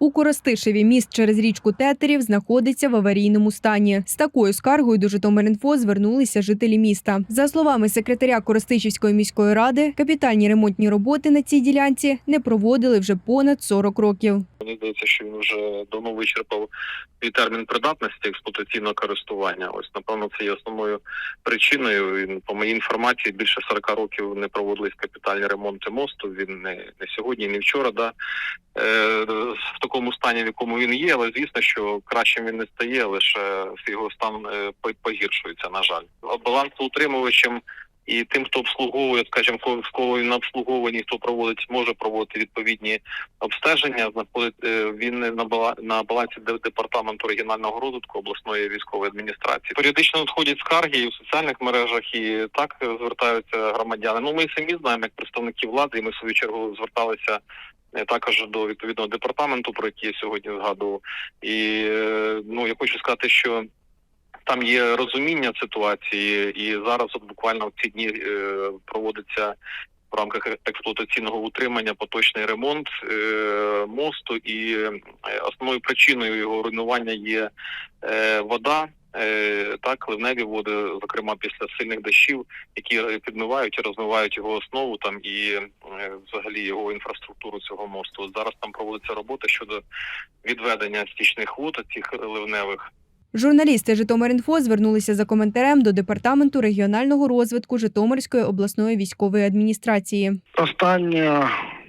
У Коростишеві міст через річку Тетерів знаходиться в аварійному стані. З такою скаргою до Житомиринфо звернулися жителі міста. За словами секретаря Коростишівської міської ради, капітальні ремонтні роботи на цій ділянці не проводили вже понад 40 років. Мені здається, що він вже давно вичерпав свій термін придатності експлуатаційного користування. Ось напевно це є основною причиною. Він по моїй інформації більше 40 років не проводились капітальні ремонти мосту. Він не, не сьогодні, не вчора. Да е, такому стані, в якому він є, але звісно, що кращим він не стає, лише його стан е, по- погіршується. На жаль, балансоутримувачем і тим, хто обслуговує, скажімо, кого на обслуговуванні, хто проводить, може проводити відповідні обстеження. Знаходить е, він на на балансі де- департаменту регіонального розвитку обласної військової адміністрації. Періодично надходять скарги і в соціальних мережах, і так звертаються громадяни. Ну ми самі знаємо, як представники влади, і ми в свою чергу зверталися. е, Також до відповідного департаменту, про який я сьогодні згадував, і е, ну я хочу сказати, що там є розуміння ситуації, і зараз, от буквально в ці дні е, проводиться в рамках експлуатаційного утримання поточний ремонт е, мосту, і е, основною причиною його руйнування є е, вода. е, Так, ливневі води, зокрема після сильних дощів, які підмивають і розмивають його основу там і взагалі його інфраструктуру цього мосту. Зараз там проводиться робота щодо відведення стічних вод цих ливневих Журналісти Житомиринфо звернулися за коментарем до департаменту регіонального розвитку Житомирської обласної військової адміністрації. останнє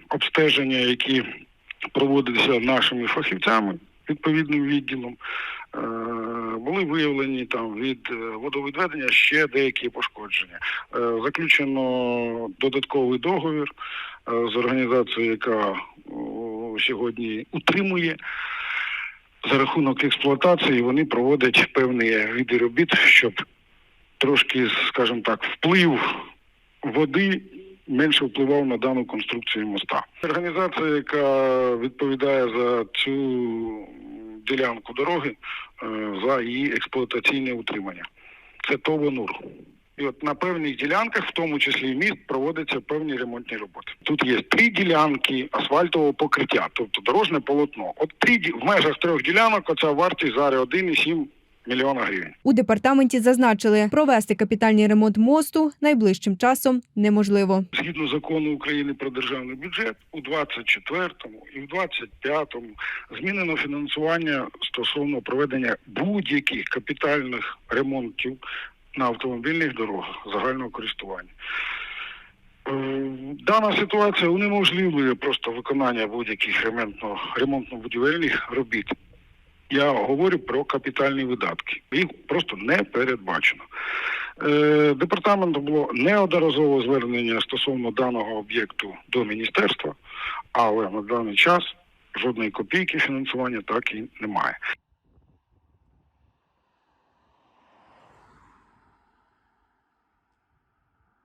обстеження, які проводилися нашими фахівцями відповідним відділом, е, були виявлені там від е, водовідведення ще деякі пошкодження. Е, Заключено додатковий договір з організацією, яка сьогодні утримує. За рахунок експлуатації вони проводять певні види робіт, щоб трошки, скажімо так, вплив води менше впливав на дану конструкцію моста. Організація, яка відповідає за цю ділянку дороги, е, за її експлуатаційне утримання. Це ТОВО-НУР. І от на певних ділянках, в тому числі і міст, проводяться певні ремонтні роботи. Тут є три ділянки асфальтового покриття, тобто дорожне полотно. От три в межах трьох ділянок оця вартість зараз 1,7 мільйона гривень. У департаменті зазначили, провести капітальний ремонт мосту найближчим часом неможливо. згідно закону України про державний бюджет у 24-му і в 25-му змінено фінансування стосовно проведення будь-яких капітальних ремонтів на автомобільних дорогах загального користування. Е, Дана ситуація унеможливлює просто виконання будь-яких ремонтно- ремонтно-будівельних робіт. Я говорю про капітальні видатки. Їх просто не передбачено. Е, Департаменту було неодноразово звернення стосовно даного об'єкту до міністерства, але на даний час жодної копійки фінансування так і немає.